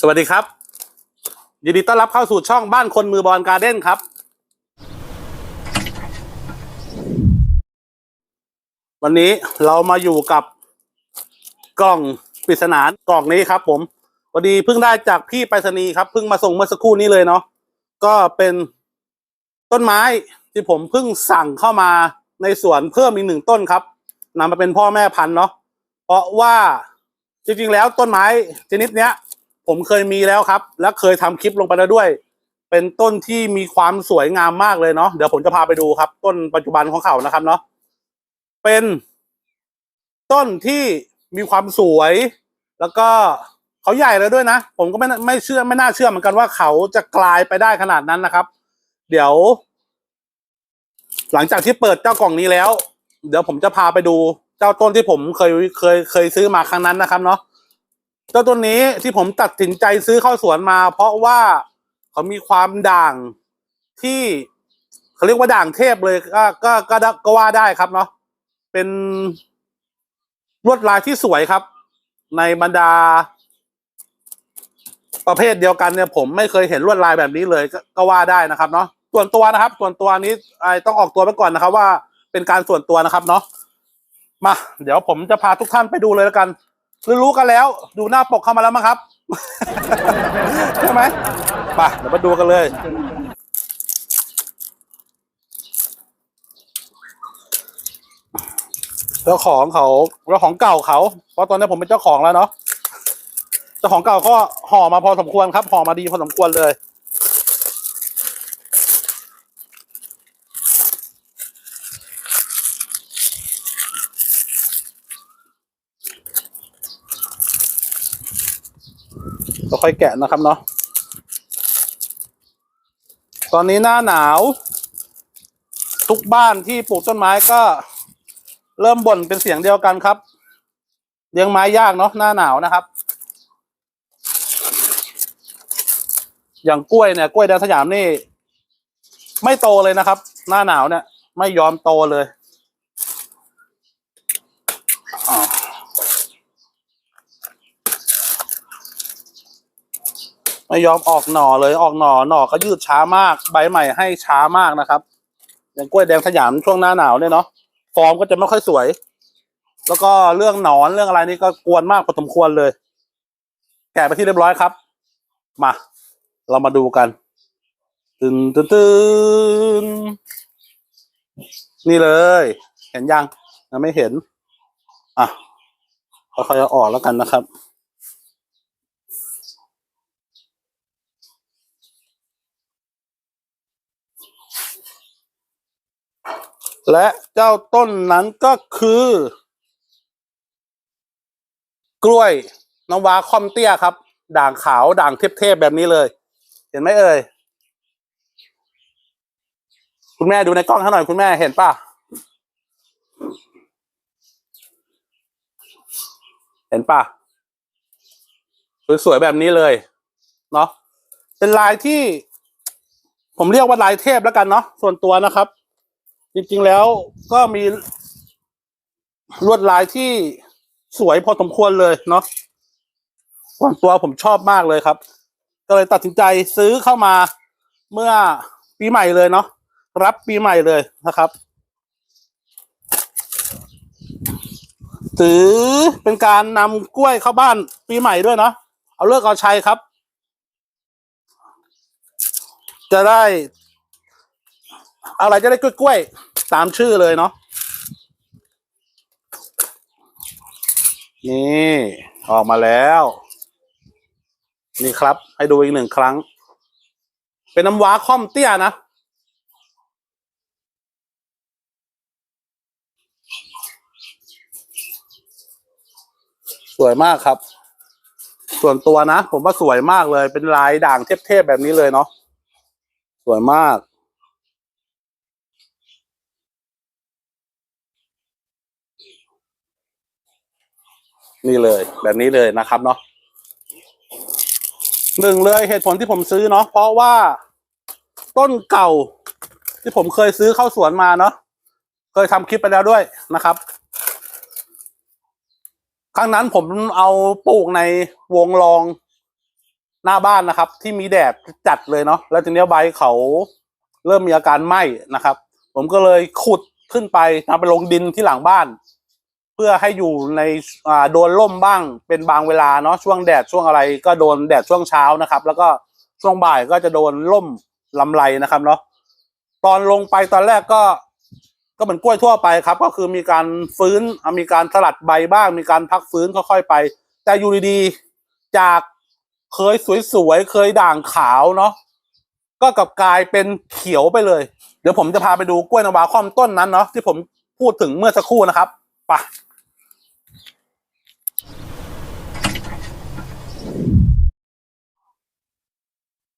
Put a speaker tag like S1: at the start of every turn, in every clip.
S1: สวัสดีครับยินดีต้อนรับเข้าสู่ช่องบ้านคนมือบอลการ์เด้นครับ วันนี้เรามาอยู่กับกล่องปริศนากล่องนี้ครับ ผมพอดีเพิ่งได้จากพี่ไปรษณีย์ครับเพิ่งมาส่งเมื่อสักครู่นี้เลยเนาะก็เป็นต้นไม้ที่ผมเพิ่งสั่งเข้ามาในสวนเพิ่มอีกหนึ่งต้นครับนำมาเป็นพ่อแม่พันธุ์เนาะเพราะว่าจริงๆแล้วต้นไม้ชนิดเนี้ย ผมเคยมีแล้วครับ และเคยทำคลิปลงไปแล้วด้วย เป็นต้นที่มีความสวยงามมากเลยเนาะเดี๋ยวผมจะพาไปดูครับ ต้นปัจจุบันของเขานะครับเนาะเป็น ต้นที่มีความสวย แล้วก็เขาใหญ่เลยด้วยนะผมก็ไม่ไม่เชื่อไม่น่าเชื่อเหมือนกันว่าเขาจะกลายไปได้ขนาดนั้นนะครับ เดี๋ยว หลังจากที่เปิดเจ้ากล่องนี้แล้ว เดี๋ยวผมจะพาไปดูเจ้าต้นที่ผมเคยเคยเคยซื้อมาครั้งนั้นนะครับเนาะ เจ้าตัวนี้ที่ผมตัดสินใจซื้อเข้าสวนมา เพราะว่าเขามีความด่างที่เขาเรียกว่าด่างเทพเลยก็ก็ก็ก็ว่าได้ครับเนาะเป็นลวดลายที่สวยครับ ในบรรดา ประเภทเดียวกันเนี่ย ผมไม่เคยเห็นลวดลายแบบนี้เลยกก็ว่าได้นะครับเนาะส่วนตัวนะครับ ส่วนตัวนี้ไอต้องออกตัวไปก่อนนะครับ ว่าเป็นการส่วนตัวนะครับเนาะมา เดี๋ยวผมจะพาทุกท่านไปดูเลยแล้วกัน คือรู้กันแล้ว ดูหน้าปกเข้ามาแล้วมั้งครับ ใช่ไหมไปเดี๋ยวมาดูกันเลย เจ้าของเขาเจ้าของเก่าเขาเพราะตอนนี้ผมเป็นเจ้าของแล้วเนาะเจ้าของเก่าก็ห่อมาพอสมควรครับห่อมาดีพอสมควรเลย ค่อยแกะนะครับเนาะตอนนี้หน้าหนาว ทุกบ้านที่ปลูกต้นไม้ก็เริ่มบ่นเป็นเสียงเดียวกันครับเลี้ยงไม้ยากเนาะหน้าหนาวนะครับ อย่างกล้วยเนี่ยกล้วยแดงสยามนี่ ไม่โตเลยนะครับ หน้าหนาวเนี่ย ไม่ยอมโตเลย ไม่ยอมออกหน่อเลยออกหน่อหน่อก็ยืดช้ามาก ใบใหม่ให้ช้ามากนะครับ อย่างกล้วยแดงสยามช่วงหน้าหนาวเนี่ยเนาะฟอร์มก็จะไม่ค่อยสวย แล้วก็เรื่องหนอนเรื่องอะไรนี่ก็กวนมากพอสมควรเลย แกะไปที่เรียบร้อยครับ มา เรามาดูกันตึนตึนตึนนี่เลย เห็นยังยังไม่เห็น อะค่อยๆเอาออกแล้วกันนะครับ และเจ้าต้นนั้นก็คือ กล้วยน้ำว้าคอมเตี้ยครับ ด่างขาวด่างเทพๆแบบนี้เลย เห็นไหมเอ่ย คุณแม่ดูในกล้องให้หน่อยคุณแม่เห็นป่ะ เห็นป่ะ สวยๆแบบนี้เลย เนาะเป็นลายที่ ผมเรียกว่าลายเทพแล้วกันเนาะส่วนตัวนะครับ จริงๆแล้วก็มีลวดลายที่สวยพอสมควรเลยเนาะส่วนตัวผมชอบมากเลยครับ ก็เลยตัดสินใจซื้อเข้ามาเมื่อปีใหม่เลยเนาะรับปีใหม่เลยนะครับ ถือเป็นการนำกล้วยเข้าบ้านปีใหม่ด้วยเนาะเอาเลิกเอาชัยครับ จะได้ อะไรจะได้กล้วยๆตามชื่อเลยเนาะนี่ ออกมาแล้ว นี่ครับ ให้ดูอีกหนึ่งครั้ง เป็นน้ำว้าค่อมเตี้ยนะสวยมากครับ ส่วนตัวนะ ผมว่าสวยมากเลย เป็นลายด่างเทพๆแบบนี้เลยเนาะสวยมาก นี่เลย แบบนี้เลยนะครับเนาะหนึ่งเลยเหตุผลที่ผมซื้อเนาะเพราะว่าต้นเก่า ที่ผมเคยซื้อเข้าสวนมาเนาะเคยทำคลิปไปแล้วด้วยนะครับ ครั้งนั้นผมเอาปลูกในวงรองหน้าบ้านนะครับ ที่มีแดดจัดเลยเนาะแล้วทีนี้ใบเขาเริ่มมีอาการไหม้นะครับ ผมก็เลยขุดขึ้นไปนำไปลงดินที่หลังบ้าน เพื่อให้อยู่ในอ่าโดนล่มบ้างเป็นบางเวลาเนาะช่วงแดดช่วงอะไรก็โดนแดดช่วงเช้านะครับ แล้วก็ช่วงบ่ายก็จะโดนล่มลำไรนะครับเนาะตอนลงไปตอนแรกก็ ก็เหมือนกล้วยทั่วไปครับ ก็คือมีการฟื้นมีการสลัดใบบ้าง มีการพักฟื้นค่อยๆไป แต่อยู่ดีๆจากเคยสวยๆเคยด่างขาวเนาะก็กลับกลายเป็นเขียวไปเลย เดี๋ยวผมจะพาไปดูกล้วยนวาคว่ำต้นนั้นเนาะที่ผมพูดถึงเมื่อสักครู่นะครับ ป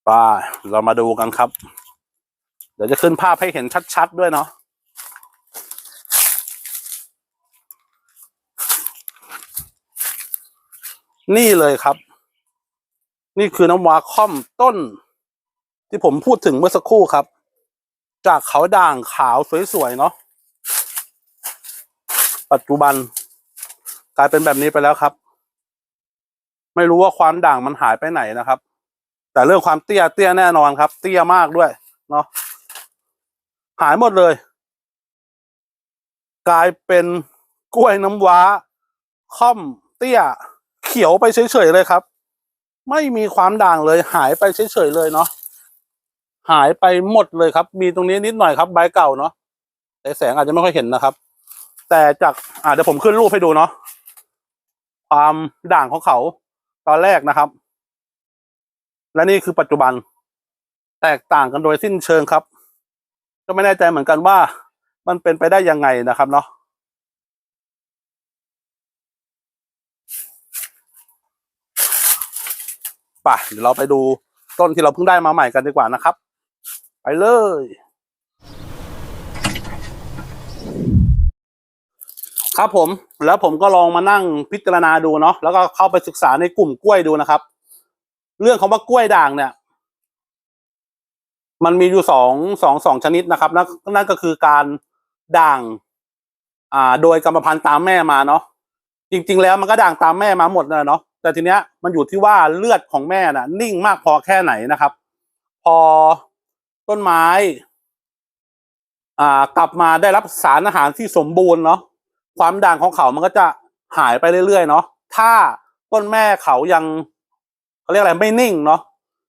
S1: ไปเรามาดูกันครับ เดี๋ยวจะขึ้นภาพให้เห็นชัด ๆ ด้วยเนาะนี่เลยครับ นี่คือน้ำว้าค่อมต้น ที่ผมพูดถึงเมื่อสักครู่ครับ จากเขาด่างขาวสวยๆเนาะ ปัจจุบัน กลายเป็นแบบนี้ไปแล้วครับ ไม่รู้ว่าความด่างมันหายไปไหนนะครับ แต่เรื่องความเตี้ยเตี้ยแน่นอนครับ เตี้ยมากด้วย เนาะหายหมดเลย กลายเป็นกล้วยน้ำว้า ค่อมเตี้ย เขียวไปเฉยๆเลยครับ ไม่มีความด่างเลย หายไปเฉยๆเลยเนาะหายไปหมดเลยครับ มีตรงนี้นิดหน่อยครับ ใบเก่าเนาะแต่แสงอาจจะไม่ค่อยเห็นนะครับ แต่จากอ่าเดี๋ยวผมขึ้นรูปให้ดูเนาะความด่างของเขาตอนแรกนะครับ และนี่คือปัจจุบัน แตกต่างกันโดยสิ้นเชิงครับ ก็ไม่แน่ใจเหมือนกันว่ามันเป็นไปได้ยังไงนะครับเนาะป่ะเดี๋ยวเราไปดูต้นที่เราเพิ่งได้มาใหม่กันดีกว่านะครับ ไปเลย ครับผมแล้วผมก็ลองมานั่งพิจารณาดูเนาะแล้วก็เข้าไปศึกษาในกลุ่มกล้วยดูนะครับ เรื่องของว่ากล้วยด่างเนี่ย มันมีอยู่สองสองสองชนิดนะครับ นั่นนั่นก็คือการด่าง อ่า โดยกรรมพันธุ์ตามแม่มาเนาะจริง ๆ แล้วมันก็ด่างตามแม่มาหมดเลยเนาะแต่ทีเนี้ยมันอยู่ที่ว่าเลือดของแม่น่ะ นิ่งมากพอแค่ไหนนะครับ พอต้นไม้ อ่ากลับมาได้รับสารอาหารที่สมบูรณ์เนาะ ความด่างของเขามันก็จะหายไปเรื่อยๆเนาะถ้าต้นแม่เขายังเขาเรียกอะไรไม่นิ่งเนาะ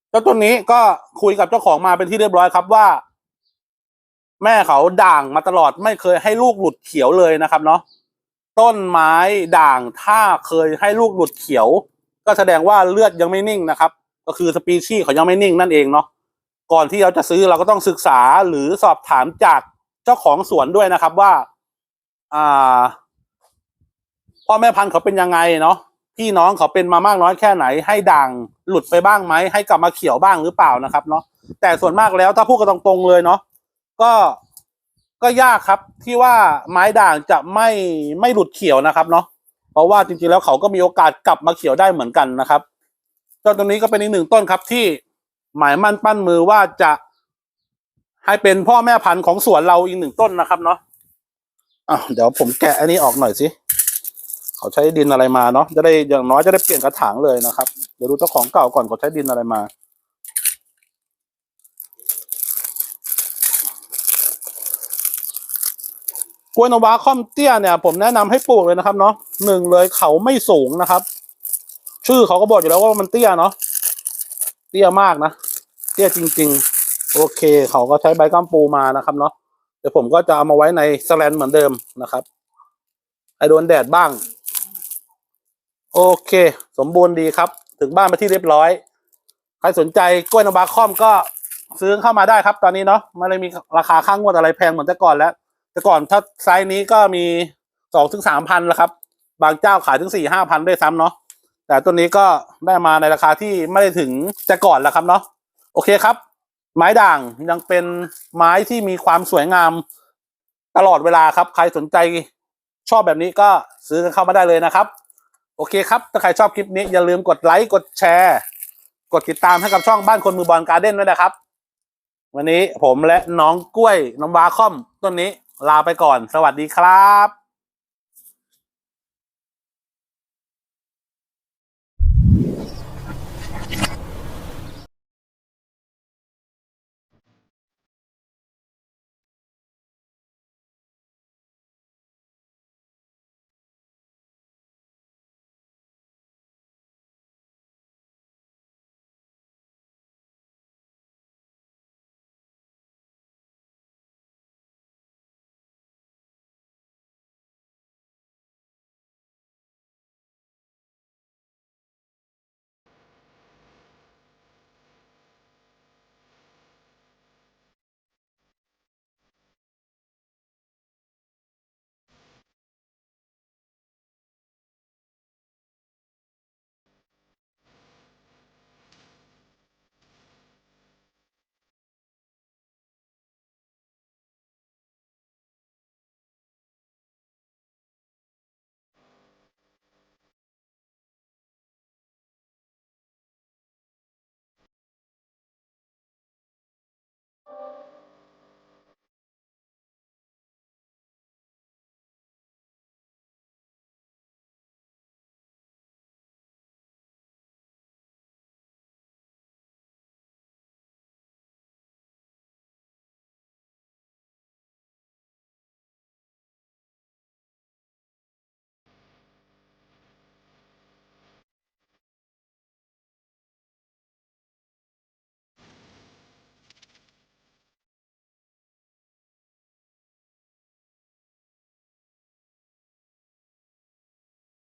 S1: เจ้าต้นนี้ก็คุยกับเจ้าของมาเป็นที่เรียบร้อยครับว่า แม่เขาด่างมาตลอดไม่เคยให้ลูกหลุดเขียวเลยนะครับเนาะต้นไม้ด่างถ้าเคยให้ลูกหลุดเขียว ก็แสดงว่าเลือดยังไม่นิ่งนะครับ ก็คือสปีชีส์เขายังไม่นิ่งนั่นเองเนาะก่อนที่เราจะซื้อเราก็ต้องศึกษาหรือสอบถามจากเจ้าของสวนด้วยนะครับว่า อ่า พ่อแม่พันธุ์เขาเป็นยังไงเนาะพี่น้องเขาเป็นมามากน้อยแค่ไหน ให้ด่างหลุดไปบ้างไหมให้กลับมาเขียวบ้างหรือเปล่านะครับ เนาะแต่ส่วนมากแล้วถ้าพูดกันตรงๆเลยเนาะก็ก็ยากครับที่ว่าไม้ด่างจะไม่ไม่หลุดเขียวนะครับ เนาะเพราะว่าจริงๆแล้วเขาก็มีโอกาสกลับมาเขียวได้เหมือนกันนะครับต้นตรงนี้ก็เป็นอีกหนึ่งต้นครับที่หมายมั่นปั้นมือว่าจะให้เป็นพ่อแม่พันธุ์ของสวนเราอีกหนึ่งต้นนะครับเนาะ อะเดี๋ยวผมแกะอันนี้ออกหน่อยสิเขาใช้ดินอะไรมาเนาะจะได้อย่างน้อยจะได้เปลี่ยนกระถางเลยนะครับเดี๋ยวดูเจ้าของเก่าก่อนเขาใช้ดินอะไรมา กล้วยนวาค่อมเตี้ยเนี่ย ผมแนะนำให้ปลูกเลยนะครับเนาะหนึ่งเลยเขาไม่สูงนะครับ ชื่อเขาก็บอกอยู่แล้วว่ามันเตี้ยเนาะเตี้ยมากนะเตี้ยจริง ๆ โอเค เขาก็ใช้ใบกัมปูมานะครับเนาะ เดี๋ยวผมก็จะเอามาไว้ในสแลนเหมือนเดิมนะครับให้โดนแดดบ้าง โอเค สมบูรณ์ดีครับ ถึงบ้านไปที่เรียบร้อย ใครสนใจกล้วยนบาคอมก็ซื้อเข้ามาได้ครับ ตอนนี้เนาะไม่ได้มีราคาข้างงวดอะไรแพงเหมือนแต่ก่อนแล้ว แต่ก่อนถ้าไซส์นี้ก็มีสองถึงสามพันแล้วครับ บางเจ้าขายถึงสี่ห้าพันด้วยซ้ำเนาะแต่ตัวนี้ก็ได้มาในราคาที่ไม่ได้ถึงแต่ก่อนแล้วครับเนาะโอเคครับ ไม้ด่างยังเป็นไม้ที่มีความสวยงามตลอดเวลาครับ ใครสนใจชอบแบบนี้ก็ซื้อกันเข้ามาได้เลยนะครับ โอเคครับ ถ้าใครชอบคลิปนี้อย่าลืมกดไลค์กดแชร์ กดติดตามให้กับช่องบ้านคนมือบอลการ์เด้นด้วยนะครับ วันนี้ผมและน้องกล้วยน้องบาคอมต้นนี้ลาไปก่อน สวัสดีครับ